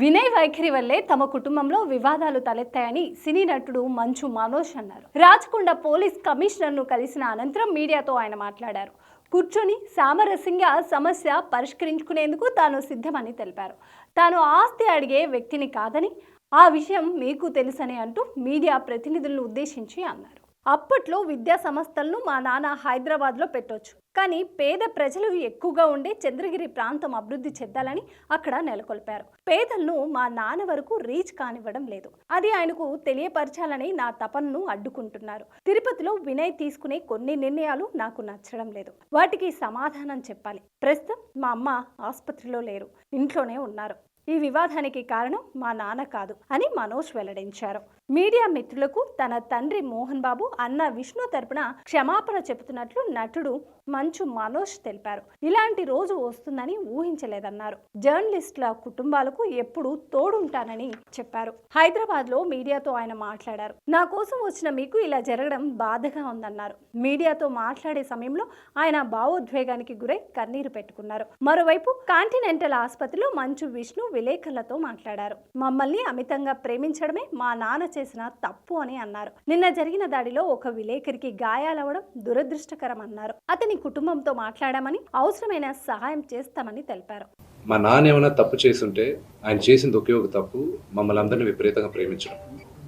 వినయ్ వైఖరి వల్లే తమ కుటుంబంలో వివాదాలు తలెత్తాయని సినీ నటుడు మంచు మనోజ్ అన్నారు. రాచకొండ పోలీస్ కమిషనర్ను కలిసిన అనంతరం మీడియాతో ఆయన మాట్లాడారు. కూర్చొని సామరస్యంగా సమస్య పరిష్కరించుకునేందుకు తాను సిద్ధమని తెలిపారు. తాను ఆస్తి అడిగే వ్యక్తిని కాదని ఆ విషయం మీకు తెలుసని అంటూ మీడియా ప్రతినిధులను ఉద్దేశించి అన్నారు. అప్పట్లో విద్యా సంస్థలను మా నాన్న హైదరాబాద్లో పెట్టొచ్చు. కానీ పేద ప్రజలు ఎక్కువగా ఉండే చంద్రగిరి ప్రాంతం అభివృద్ధి చెందాలని అక్కడ నెలకొల్పారు. పేదలను మా నాన్న వరకు రీచ్ కానివ్వడం లేదు. అది ఆయనకు తెలియపరచాలని నా తపనను అడ్డుకుంటున్నారు. తిరుపతిలో వినయ్ తీసుకునే కొన్ని నిర్ణయాలు నాకు నచ్చడం లేదు. వాటికి సమాధానం చెప్పాలి. ప్రస్తుతం మా అమ్మ ఆసుపత్రిలో లేరు. ఇంట్లోనే ఉన్నారు. ఈ వివాదానికి కారణం మా నాన్న కాదు అని మనోజ్ వెల్లడించారు. మీడియా మిత్రులకు తన తండ్రి మోహన్ బాబు అన్న విష్ణు తరపున క్షమాపణ చెబుతున్నట్లు నటుడు మంచు మనోజ్ తెలిపారు. ఇలాంటి రోజు వస్తుందని ఊహించలేదన్నారు. జర్నలిస్టుల కుటుంబాలకు ఎప్పుడు తోడుంటానని చెప్పారు. హైదరాబాద్లో మీడియాతో ఆయన మాట్లాడారు. నా కోసం వచ్చిన మీకు ఇలా జరగడం బాధగా ఉందన్నారు. మీడియాతో మాట్లాడే సమయంలో ఆయన భావోద్వేగానికి గురై కన్నీరు పెట్టుకున్నారు. మరోవైపు కాంటినెంటల్ ఆసుపత్రిలో మంచు విష్ణు విలేకరులతో మాట్లాడారు. మమ్మల్ని అమితంగా ప్రేమించడమే మా నాన్న చేసిన తప్పు అని అన్నారు. నిన్న జరిగిన దాడిలో ఒక విలేకరికి గాయాలవడం దురదృష్టకరం అన్నారు అతని కుటుంబంతో మాట్లాడామని అవసరమైన సహాయం చేస్తామని తెలిపారు. మా నాన్న ఏమైనా తప్పు చేసుంటే ఆయన చేసింది ఒకే ఒక తప్పు మమ్మల్ని అందరినీ విపరీతంగా ప్రేమించడం.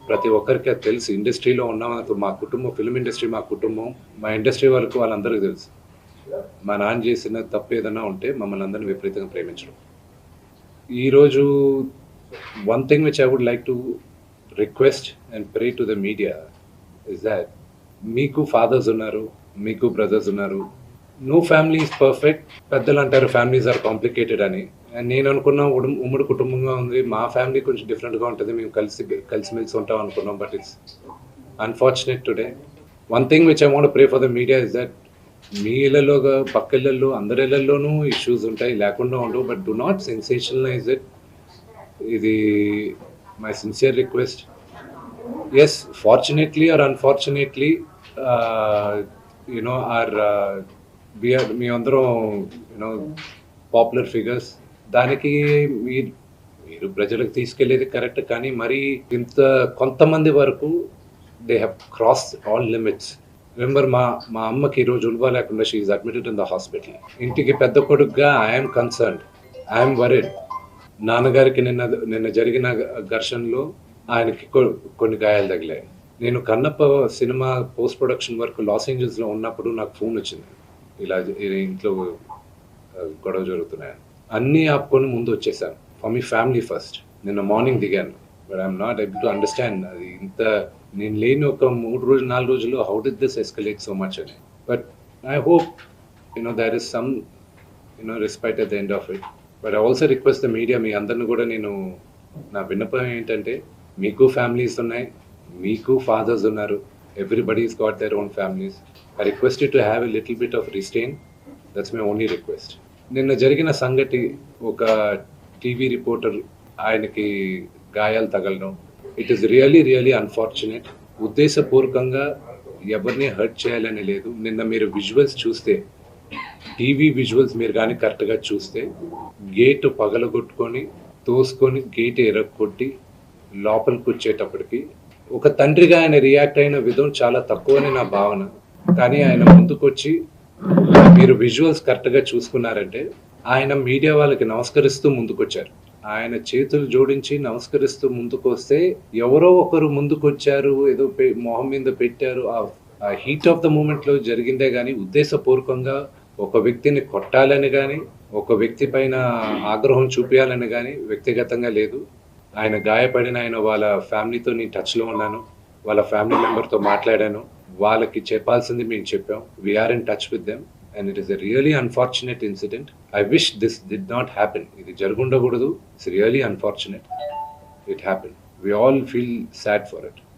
ప్రతి ఒక్కరికి అది తెలుసు. ఇండస్ట్రీలో ఉన్న మా కుటుంబం ఫిల్మ్ ఇండస్ట్రీ మా కుటుంబం మా ఇండస్ట్రీ వాళ్ళకు వాళ్ళందరికీ తెలుసు. మా నాన్న చేసిన తప్పు ఏదైనా ఉంటే మమ్మల్ని అందరినీ విపరీతంగా ప్రేమించడం. ఈరోజు one thing which I would like to request and pray to the media is that మీకు ఫాదర్స్ ఉన్నారు మీకు బ్రదర్స్ ఉన్నారు. నో ఫ్యామిలీ ఈజ్ పర్ఫెక్ట్ పెద్దలు అంటారు ఫ్యామిలీస్ ఆర్ కాంప్లికేటెడ్ అని. నేను అనుకున్న ఉమ్మడి కుటుంబంగా ఉంది. మా ఫ్యామిలీ కొంచెం డిఫరెంట్గా ఉంటుంది. మేము కలిసి కలిసిమెలిసి ఉంటాం అనుకున్నాం but it's unfortunate today one thing which I want pray for the media is that మీ ఇళ్ళలో పక్క ఇళ్ళల్లో అందరి ఇళ్ళల్లోనూ ఇష్యూస్ ఉంటాయి. లేకుండా ఉండవు but do not sensationalise it ఇది my sincere request as fortunately or unfortunately you know are we are మీ అందరం యూనో పాపులర్ ఫిగర్స్ దానికి మీరు మీరు ప్రజలకు తీసుకెళ్ళేది కరెక్ట్ కానీ మరి ఇంత కొంతమంది వరకు they have cross all limits remember మా మా అమ్మకి ఈరోజు ఉల్వా లేకుండా she admitted in the hospital ఇంటికి పెద్ద కొడుకుగా ఐఎమ్ కన్సర్న్డ్ ఐఎమ్ వరిడ్ నాన్నగారికి నిన్న నిన్న జరిగిన ఘర్షణలో ఆయనకి కొన్ని గాయాలు తగిలాయి. నేను Kannappa cinema post production work loss ఏంజల్స్లో ఉన్నప్పుడు నాకు ఫోన్ వచ్చింది. ఇలా ఇంట్లో గొడవ జరుగుతున్నాయని. అన్నీ ఆపుకొని ముందు వచ్చేసాను. For me family first. నిన్న మార్నింగ్ దిగాను. But I'm not able to understand. అది ఇంత నేను లేని ఒక మూడు రోజులు నాలుగు రోజులు how did this escalate so much అని. But I hope you know there is some you know respect at the end of it. But I also request the media మీ అందరిని కూడా నేను నా విన్నపం ఏంటంటే మీకు ఫ్యామిలీస్ ఉన్నాయి మీకు ఫాదర్స్ ఉన్నారు. Everybody's got their own families I request to have a little bit of restraint that's my only request నిన్న జరిగిన సంగతి ఒక టీవీ రిపోర్టర్ ఆయనకి గాయాలు తగలడం. It is really really unfortunate ఉద్దేశపూర్వకంగా ఎవరిని హర్ట్ చేయాలని లేదు. నిన్న మీరు విజువల్స్ చూస్తే టీవీ విజువల్స్ మీరు కానీ కరెక్ట్గా చూస్తే గేట్ పగలగొట్టుకొని తోసుకొని గేట్ ఎరగొట్టి లోపలికి వచ్చేటప్పటికి ఒక తండ్రిగా ఆయన రియాక్ట్ అయిన విధం చాలా తక్కువని నా భావన. కానీ ఆయన ముందుకొచ్చి మీరు విజువల్స్ కరెక్ట్గా చూసుకున్నారంటే ఆయన మీడియా వాళ్ళకి నమస్కరిస్తూ ముందుకొచ్చారు. ఆయన చేతులు జోడించి నమస్కరిస్తూ ముందుకొస్తే ఎవరో ఒకరు ముందుకొచ్చారు ఏదో మొహం మీద పెట్టారు. ఆ హీట్ ఆఫ్ ద మూమెంట్లో జరిగిందే కానీ ఉద్దేశపూర్వకంగా ఒక వ్యక్తిని కొట్టాలని కానీ ఒక వ్యక్తి పైన ఆగ్రహం చూపించాలని కానీ వ్యక్తిగతంగా లేదు. ఆయన గాయపడిన ఆయన వాళ్ళ ఫ్యామిలీతో నేను టచ్లో ఉన్నాను. వాళ్ళ ఫ్యామిలీ మెంబర్తో మాట్లాడాను. వాళ్ళకి చెప్పాల్సింది మేము చెప్పాం. We are in touch with them and it is a really unfortunate incident I wish this did not happen ఇది జరుగుండకూడదు. It's really unfortunate it happen we all feel sad for it